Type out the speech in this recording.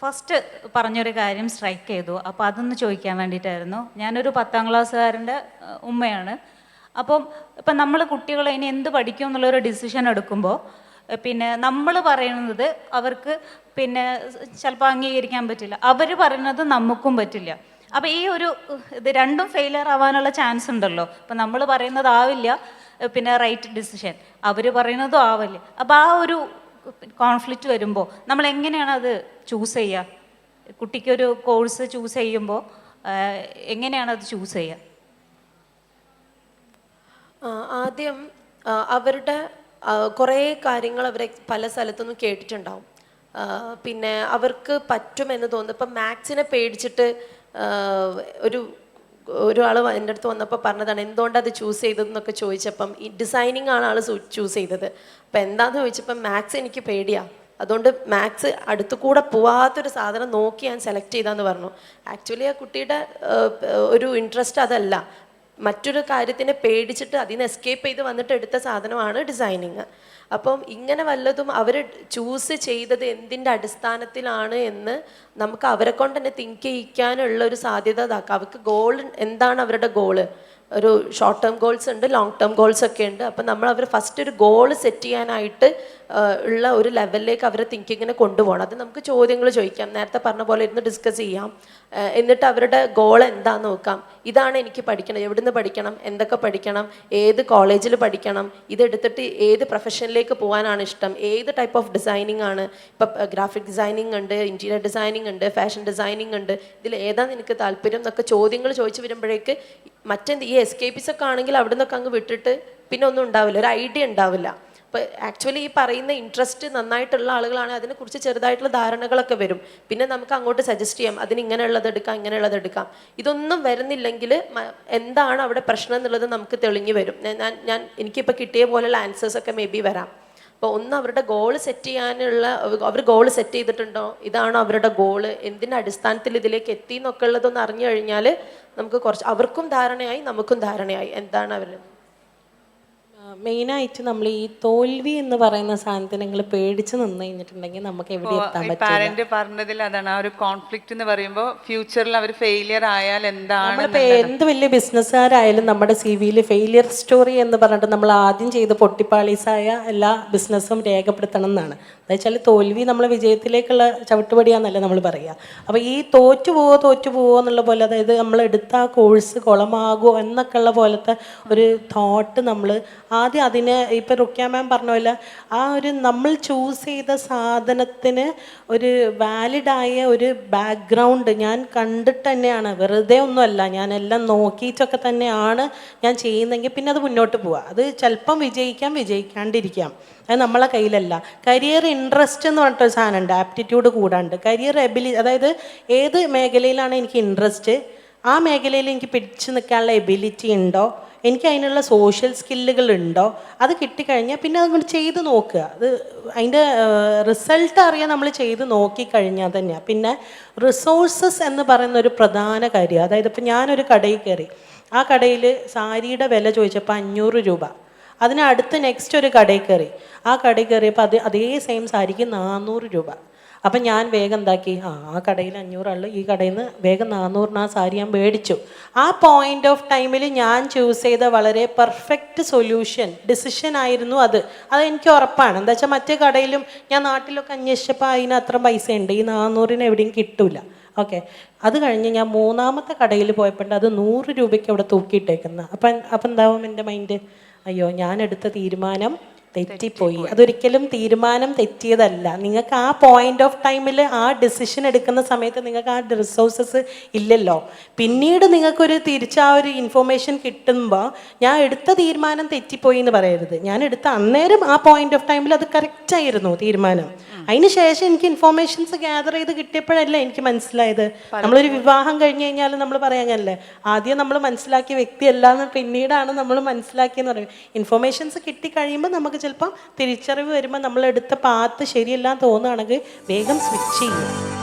First പറഞ്ഞൊരു കാര്യം strike ചെയ്തു. അപ്പോൾ അതൊന്ന് ചോദിക്കാൻ വേണ്ടിയിട്ടായിരുന്നു. ഞാനൊരു പത്താം ക്ലാസ്സുകാരന്റെ ഉമ്മയാണ്. അപ്പം ഇപ്പം നമ്മൾ കുട്ടികളെ ഇനി എന്ത് പഠിക്കും എന്നുള്ളൊരു ഡിസിഷൻ എടുക്കുമ്പോൾ പിന്നെ നമ്മൾ പറയുന്നത് അവർക്ക് പിന്നെ ചിലപ്പോൾ അംഗീകരിക്കാൻ പറ്റില്ല. അവർ പറയുന്നത് നമുക്കും പറ്റില്ല. അപ്പോൾ ഈ ഒരു ഇത് രണ്ടും ഫെയിലർ ആവാനുള്ള ചാൻസ് ഉണ്ടല്ലോ. അപ്പം നമ്മൾ പറയുന്നത് ആവില്ല പിന്നെ റൈറ്റ് ഡിസിഷൻ അവർ പറയുന്നതും ആവില്ല. അപ്പോൾ ആ ഒരു കോൺഫ്ലിക്റ്റ് വരുമ്പോൾ നമ്മൾ എങ്ങനെയാണ് അത് ചൂസ് ചെയ്യുക കുട്ടിക്കൊരു കോഴ്സ് ചൂസ് ചെയ്യുമ്പോൾ എങ്ങനെയാണ് അത് ചൂസ് ചെയ്യുക ആദ്യം അവരുടെ കുറേ കാര്യങ്ങൾ അവരെ പല സ്ഥലത്തുനിന്നും കേട്ടിട്ടുണ്ടാവും. പിന്നെ അവർക്ക് പറ്റുമെന്ന് തോന്നുന്നു. ഇപ്പം മാത്സിനെ പേടിച്ചിട്ട് ഒരു ഒരാൾ എന്റെ അടുത്ത് വന്നപ്പോൾ പറഞ്ഞതാണ് എന്തുകൊണ്ടാണ് അത് ചൂസ് ചെയ്തതെന്നൊക്കെ ചോദിച്ചപ്പം ഈ ഡിസൈനിങ് ആണ് ആൾ ചൂസ് ചെയ്തത്. അപ്പം എന്താന്ന് ചോദിച്ചപ്പം മാത്സ് എനിക്ക് പേടിയാണ് അതുകൊണ്ട് മാത്സ് അടുത്തു കൂടെ പോവാത്തൊരു സാധനം നോക്കി ഞാൻ സെലക്ട് ചെയ്താന്ന് പറഞ്ഞു. ആക്ച്വലി ആ കുട്ടിയുടെ ഒരു ഇൻട്രസ്റ്റ് അതല്ല. മറ്റൊരു കാര്യത്തിനെ പേടിച്ചിട്ട് അതിൽ നിന്ന് എസ്കേപ്പ് ചെയ്ത് വന്നിട്ട് എടുത്ത സാധനമാണ് ഡിസൈനിങ് അപ്പം ഇങ്ങനെ വല്ലതും അവർ ചൂസ് ചെയ്തത് എന്തിന്റെ അടിസ്ഥാനത്തിലാണ് എന്ന് നമുക്ക് അവരെ കൊണ്ട് തന്നെ തിങ്ക് ചെയ്യിക്കാനുള്ള ഒരു സാധ്യത അവർക്ക് ഗോൾ എന്താണ് അവരുടെ ഗോൾ ഒരു ഷോർട്ട് ടേം ഗോൾസ് ഉണ്ട് ലോങ് ടേം ഗോൾസ് ഒക്കെ ഉണ്ട്. അപ്പം നമ്മൾ അവർ ഫസ്റ്റ് ഒരു ഗോൾ സെറ്റ് ചെയ്യാനായിട്ട് ഉള്ള ഒരു ലെവലിലേക്ക് അവരെ തിങ്കിങ്ങിനെ കൊണ്ടുപോകണം. അത് നമുക്ക് ചോദ്യങ്ങൾ ചോദിക്കാം. നേരത്തെ പറഞ്ഞ പോലെ ഇരുന്ന് ഡിസ്കസ് ചെയ്യാം. എന്നിട്ട് അവരുടെ ഗോൾ എന്താന്ന് നോക്കാം. ഇതാണ് എനിക്ക് പഠിക്കണം എവിടുന്ന് പഠിക്കണം? എന്തൊക്കെ പഠിക്കണം? ഏത് കോളേജിൽ പഠിക്കണം? ഇതെടുത്തിട്ട് ഏത് പ്രൊഫഷനിലേക്ക് പോകാനാണ് ഇഷ്ടം? ഏത് ടൈപ്പ് ഓഫ് ഡിസൈനിങ് ആണ്? ഇപ്പം ഗ്രാഫിക് ഡിസൈനിങ് ഉണ്ട് ഇന്റീരിയർ ഡിസൈനിങ് ഉണ്ട് ഫാഷൻ ഡിസൈനിങ് ഉണ്ട്. ഇതിൽ ഏതാണ് നിനക്ക് താല്പര്യം എന്നൊക്കെ ചോദ്യങ്ങൾ ചോദിച്ചു വരുമ്പോഴേക്ക് മറ്റെന്ത് ഈ എസ്കേപ്പിസ് ഒക്കെ ആണെങ്കിൽ അവിടെ നിന്നൊക്കെ അങ്ങ് വിട്ടിട്ട് പിന്നെ ഒന്നും ഉണ്ടാവില്ല ഒരു ഐഡിയ ഉണ്ടാവില്ല. അപ്പോൾ ആക്ച്വലി ഈ പറയുന്ന ഇൻട്രസ്റ്റ് നന്നായിട്ടുള്ള ആളുകളാണ് അതിനെക്കുറിച്ച് ചെറുതായിട്ടുള്ള ധാരണകളൊക്കെ വരും. പിന്നെ നമുക്ക് അങ്ങോട്ട് സജസ്റ്റ് ചെയ്യാം അതിന് ഇങ്ങനെയുള്ളത് എടുക്കാം ഇങ്ങനെയുള്ളത് എടുക്കാം. ഇതൊന്നും വരുന്നില്ലെങ്കിൽ എന്താണ് അവിടെ പ്രശ്നം എന്നുള്ളത് നമുക്ക് തെളിഞ്ഞു വരും. ഞാൻ ഞാൻ എനിക്കിപ്പോൾ കിട്ടിയ പോലെയുള്ള ആൻസേഴ്സ് ഒക്കെ മേ ബി വരാം. അപ്പോൾ ഒന്ന് അവരുടെ ഗോൾ സെറ്റ് ചെയ്യാനുള്ള അവർ ഗോൾ സെറ്റ് ചെയ്തിട്ടുണ്ടോ? ഇതാണ് അവരുടെ ഗോൾ എന്തിന്റെ അടിസ്ഥാനത്തിൽ ഇതിലേക്ക് എത്തി എന്നൊക്കെ ഉള്ളതൊന്ന് അറിഞ്ഞു കഴിഞ്ഞാൽ നമുക്ക് കുറച്ച് അവർക്കും ധാരണയായി നമുക്കും ധാരണയായി. എന്താണ് അവർ മെയിനായിട്ട് നമ്മൾ ഈ തോൽവി എന്ന് പറയുന്ന സാധനത്തിന് നിങ്ങൾ പേടിച്ച് നിന്ന് കഴിഞ്ഞിട്ടുണ്ടെങ്കിൽ നമുക്ക് എവിടെ എത്താൻ പാരന്റ് പറഞ്ഞതിൽ അതാണ് ആ ഒരു കോൺഫ്ലിക്റ്റ് എന്ന് പറയുമ്പോൾ ഫ്യൂച്ചറിൽ അവർ ഫെയിലിയർ ആയാൽ എന്താണ് എന്ത് വലിയ ബിസിനസ്സുകാരായാലും നമ്മുടെ സി വിയിൽ ഫെയിലിയർ സ്റ്റോറി എന്ന് പറഞ്ഞിട്ട് നമ്മൾ ആദ്യം ചെയ്ത് പൊട്ടിപ്പാളീസായ എല്ലാ ബിസിനസ്സും രേഖപ്പെടുത്തണം എന്നാണ്. എന്താ വെച്ചാൽ തോൽവി നമ്മൾ വിജയത്തിലേക്കുള്ള ചവിട്ടുപടിയാന്നല്ല നമ്മൾ പറയുക. അപ്പോൾ ഈ തോറ്റു പോവോ തോറ്റു പോവോ എന്നുള്ള പോലെ അതായത് നമ്മൾ എടുത്ത ആ കോഴ്സ് കുളമാകുമോ എന്നൊക്കെ ഉള്ള പോലത്തെ ഒരു തോട്ട് നമ്മൾ ആദ്യം അതിന് ഇപ്പം റുക്യ മാം പറഞ്ഞ പോലെ ആ ഒരു നമ്മൾ ചൂസ് ചെയ്ത സാധനത്തിന് ഒരു വാലിഡായ ഒരു ബാക്ക്ഗ്രൗണ്ട് ഞാൻ കണ്ടിട്ട് തന്നെയാണ്. വെറുതെ ഒന്നുമല്ല ഞാൻ എല്ലാം നോക്കിയിട്ടൊക്കെ തന്നെയാണ് ഞാൻ ചെയ്യുന്നതെങ്കിൽ പിന്നെ അത് മുന്നോട്ട് പോവുക. അത് ചിലപ്പം വിജയിക്കാം വിജയിക്കാണ്ടിരിക്കാം. അത് നമ്മളെ കയ്യിലല്ല. കരിയർ ഇൻട്രസ്റ്റ് എന്ന് പറഞ്ഞിട്ടൊരു സാധനമുണ്ട് ആപ്റ്റിറ്റ്യൂഡ് കൂടാണ്ട്. കരിയർ എബിലി അതായത് ഏത് മേഖലയിലാണ് എനിക്ക് ഇൻട്രസ്റ്റ് ആ മേഖലയിൽ എനിക്ക് പിടിച്ചു നിൽക്കാനുള്ള എബിലിറ്റി ഉണ്ടോ? എനിക്ക് അതിനുള്ള സോഷ്യൽ സ്കില്ലുകൾ ഉണ്ടോ? അത് കിട്ടിക്കഴിഞ്ഞാൽ പിന്നെ അതുകൊണ്ട് ചെയ്ത് നോക്കുക. അത് അതിന്റെ റിസൾട്ട് അറിയാൻ നമ്മൾ ചെയ്ത് നോക്കിക്കഴിഞ്ഞാൽ തന്നെയാണ് പിന്നെ റിസോഴ്സസ് എന്ന് പറയുന്ന ഒരു പ്രധാന കാര്യം. അതായത് ഇപ്പം ഞാനൊരു കടയിൽ കയറി. ആ കടയിൽ സാരിയുടെ വില ചോദിച്ചപ്പോൾ അഞ്ഞൂറ് രൂപ. അതിനടുത്ത് നെക്സ്റ്റ് ഒരു കടയിൽ കയറി. ആ കടയിൽ കയറിയപ്പോൾ അത് അതേ സെയിം സാരിക്ക് നാനൂറ് രൂപ. അപ്പം ഞാൻ വേഗം എന്താക്കി? ആ ആ കടയിൽ അഞ്ഞൂറുള്ളൂ ഈ കടയിൽ നിന്ന് വേഗം നാനൂറിന് ആ സാരി ഞാൻ മേടിച്ചു. ആ പോയിന്റ് ഓഫ് ടൈമിൽ ഞാൻ ചൂസ് ചെയ്ത വളരെ പെർഫെക്റ്റ് സൊല്യൂഷൻ ഡിസിഷൻ ആയിരുന്നു അത്. അത് എനിക്ക് ഉറപ്പാണ്. എന്താ വെച്ചാൽ മറ്റേ കടയിലും ഞാൻ നാട്ടിലൊക്കെ അന്വേഷിച്ചപ്പോൾ അതിന് അത്ര പൈസ ഉണ്ട് ഈ നാനൂറിന് എവിടെയും കിട്ടില്ല ഓക്കെ അത് കഴിഞ്ഞ് ഞാൻ മൂന്നാമത്തെ കടയിൽ പോയപ്പോൾ അത് നൂറ് രൂപയ്ക്ക് അവിടെ തൂക്കിയിട്ടേക്കുന്ന. അപ്പം അപ്പം എന്താവും എന്റെ മൈൻഡ് അയ്യോ ഞാൻ എടുത്ത തീരുമാനം തെറ്റിപ്പോയി. അതൊരിക്കലും തീരുമാനം തെറ്റിയതല്ല. നിങ്ങൾക്ക് ആ പോയിന്റ് ഓഫ് ടൈമിൽ ആ ഡിസിഷൻ എടുക്കുന്ന സമയത്ത് നിങ്ങൾക്ക് ആ റിസോഴ്സസ് ഇല്ലല്ലോ. പിന്നീട് നിങ്ങൾക്കൊരു തിരിച്ച് ആ ഒരു ഇൻഫോർമേഷൻ കിട്ടുമ്പോൾ ഞാൻ എടുത്ത തീരുമാനം തെറ്റിപ്പോയി എന്ന് പറയരുത്. ഞാൻ എടുത്ത അന്നേരം ആ പോയിന്റ് ഓഫ് ടൈമിൽ അത് കറക്റ്റ് ആയിരുന്നു തീരുമാനം. അതിന് ശേഷം എനിക്ക് ഇൻഫോർമേഷൻസ് ഗ്യാദർ ചെയ്ത് കിട്ടിയപ്പോഴല്ല എനിക്ക് മനസ്സിലായത്. നമ്മളൊരു വിവാഹം കഴിഞ്ഞ് കഴിഞ്ഞാൽ നമ്മൾ പറയാങ്ങല്ലേ ആദ്യം നമ്മൾ മനസ്സിലാക്കിയ വ്യക്തിയല്ല എന്ന് പിന്നീടാണ് നമ്മൾ മനസ്സിലാക്കിയെന്ന് പറയും. ഇൻഫോർമേഷൻസ് കിട്ടിക്കഴിയുമ്പോൾ നമുക്ക് ചിലപ്പോൾ തിരിച്ചറിവ് വരുമ്പോൾ നമ്മൾ എടുത്ത പാത്ത് ശരിയല്ലാന്ന് തോന്നുകയാണെങ്കിൽ വേഗം സ്വിച്ച് ചെയ്യും.